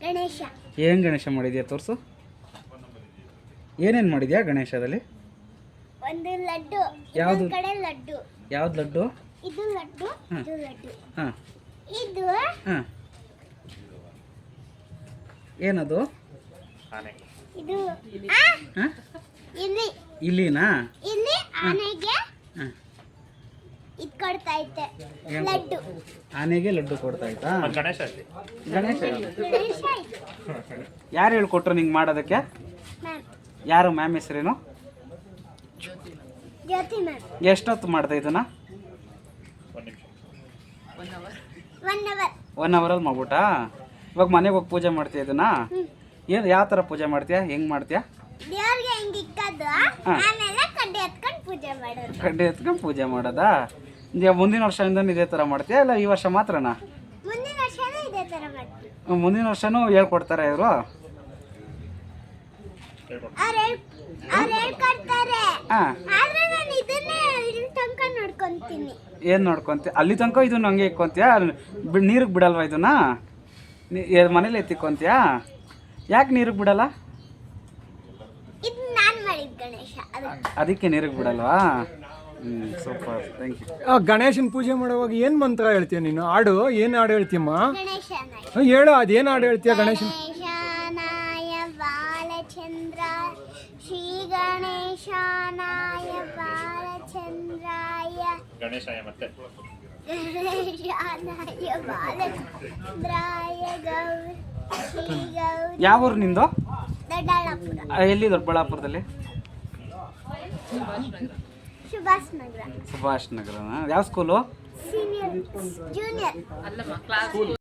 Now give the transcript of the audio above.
ಗಣೇಶ. ಏನು ಗಣೇಶ ಮಾಡಿದ್ಯಾ ತೋರಿಸು. ಏನೇನು ಮಾಡಿದ್ಯಾ ಗಣೇಶದಲ್ಲಿ? ಒಂದು ಲಡ್ಡು ಯಾವ್ದು? ಇನ್ನೊಂದ್ ಕಡೆ ಲಡ್ಡು. ಯಾವ್ದು ಲಡ್ಡು? ಇದು ಲಡ್ಡು ಹ್ಮ್. ಇದು ಲಡ್ಡು. ಹಾಂ. ಇದು ಹಾಂ. ಏನದು? ಇದು ಆ, ಹಾಂ? ಇಲ್ಲಿ. ಇಲ್ಲಿನಾ? ಇಲ್ಲಿ ಆನೆಗೆ ಹಾಂ. ಇದ್ ಕೊಡ್ತಾ ಲಡ್ಡು. ಆನೆಗೆ ಲಡ್ಡು ಕೊಡ್ತಾ ಇತ್ತಾ ಗಣೇಶ ಗಣೇಶ ಯಾರು ಹೇಳ್ಕೊಟ್ರು ನಿಂಗೆ ಮಾಡೋದಕ್ಕೆ? ಮ್ಯಾಮ್. ಯಾರು ಮ್ಯಾಮ್ ಹೆಸರೇನು? ಜ್ಯೋತಿ ಮ್ಯಾಮ್. ಎಷ್ಟೊತ್ತು ಮಾಡ್ದೆ ಇದನ್ನ? ಒಂದು ನಿಮಿಷ. ಒನ್ ಅವರ್ ಒನ್ ಅವರಲ್ಲಿ ಮಾಡ್ಬಿಟ್ಟಾ ಇವಾಗ ಮನೆಗೆ ಹೋಗಿ ಪೂಜೆ ಮಾಡ್ತೀಯ ಇದನ್ನ? ಏನು ಯಾವ ಥರ ಪೂಜೆ ಮಾಡ್ತೀಯಾ? ಹೆಂಗೆ ಮಾಡ್ತೀಯಾ? ದೇವ್ರಿಗೆ ಹೆಂಗ್ ಇಕ್ಕದು. ಆಮೇಲೆ ಕಡ್ಡಿ ಎತ್ಕೊಂಡು ಪೂಜೆ ಮಾಡೋದು. ಕಡ್ಡಿ ಎತ್ಕೊಂಡು ಪೂಜೆ ಮಾಡೋದಾ? ಮುಂದಿನ ವರ್ಷದಿಂದ ಇದೇ ಥರ ಮಾಡ್ತೀಯಾ? ಇಲ್ಲ ಈ ವರ್ಷ ಮಾತ್ರನಾ? ಮುಂದಿನ ವರ್ಷನೂ ಇದೇ ತರ ಮಾಡ್ತೀವಿ. ಮುಂದಿನ ವರ್ಷನೂ ಹೇಳ್ಕೊಡ್ತಾರೆ ಇವರು? ಅವ್ರು ಹೇಳ್ ಅವ್ರು ಹೇಳ್ಕೊಡ್ತಾರೆ. ಹಾಂ. ಆದ್ರೆ ನಾನು ಇದನ್ನೇ ಇಲ್ಲಿ ತನಕ ನೋಡ್ಕೊಂತೀನಿ. ಏನು ನೋಡ್ಕೊಂತೀಯ ಅಲ್ಲಿ ತನಕ ಇದು ಹಂಗೆ ಇಕ್ಕೊಂತೀಯಾ? ಬಿ ನೀರಿಗೆ ಬಿಡಲ್ವಾ ಇದನ್ನ? ನೀ- ಏ- ಮನೇಲಿ ಎತ್ತಿಕ್ಕೊಂತೀಯಾ? ಯಾಕೆ ನೀರಿಗೆ ಬಿಡಲ್ಲ? ಇದು ನಾನು ಮಾಡಿದ ಗಣೇಶ ಅದು ಅದಕ್ಕೆ ನೀರಿಗೆ ಬಿಡಲ್ವಾ? ಸೂಪರ್. ಥ್ಯಾಂಕ್ ಯು ಆ ಗಣೇಶನ ಪೂಜೆ ಮಾಡುವಾಗ ಏನು ಮಂತ್ರ ಹೇಳ್ತೀಯ ನೀನು? ಹಾಡು ಏನು ಹಾಡು ಹೇಳ್ತೀಯಮ್ಮ ಹ್ಮ್, ಹೇಳು ಅದೇನು ಹಾಡು ಹೇಳ್ತೀಯ ಗಣೇಶನ್? ಗಣೇಶನಾಯ ಬಾಲಚಂದ್ರ ಶ್ರೀ ಗಣೇಶನಾಯ ಬಾಲಚಂದ್ರಾಯ. ಗಣೇಶಾಯ ಮತ್ತೆ? ಗಣೇಶನಾಯ ಬಾಲಚಂದ್ರಾಯ ಗೌರಿ ಶ್ರೀ ಗೌರಿ. ಯಾವ ಊರು ನಿಂದು? ಆ, ಎಲ್ಲಿ ದೊಡ್ಡಬಳ್ಳಾಪುರದಲ್ಲಿ? ಸುಭಾಷ್ ನಗರ ಸುಭಾಷ್ ನಗರನಾ ಯಾವ ಸ್ಕೂಲು ಸೀನಿಯರ್ ಜೂನಿಯರ್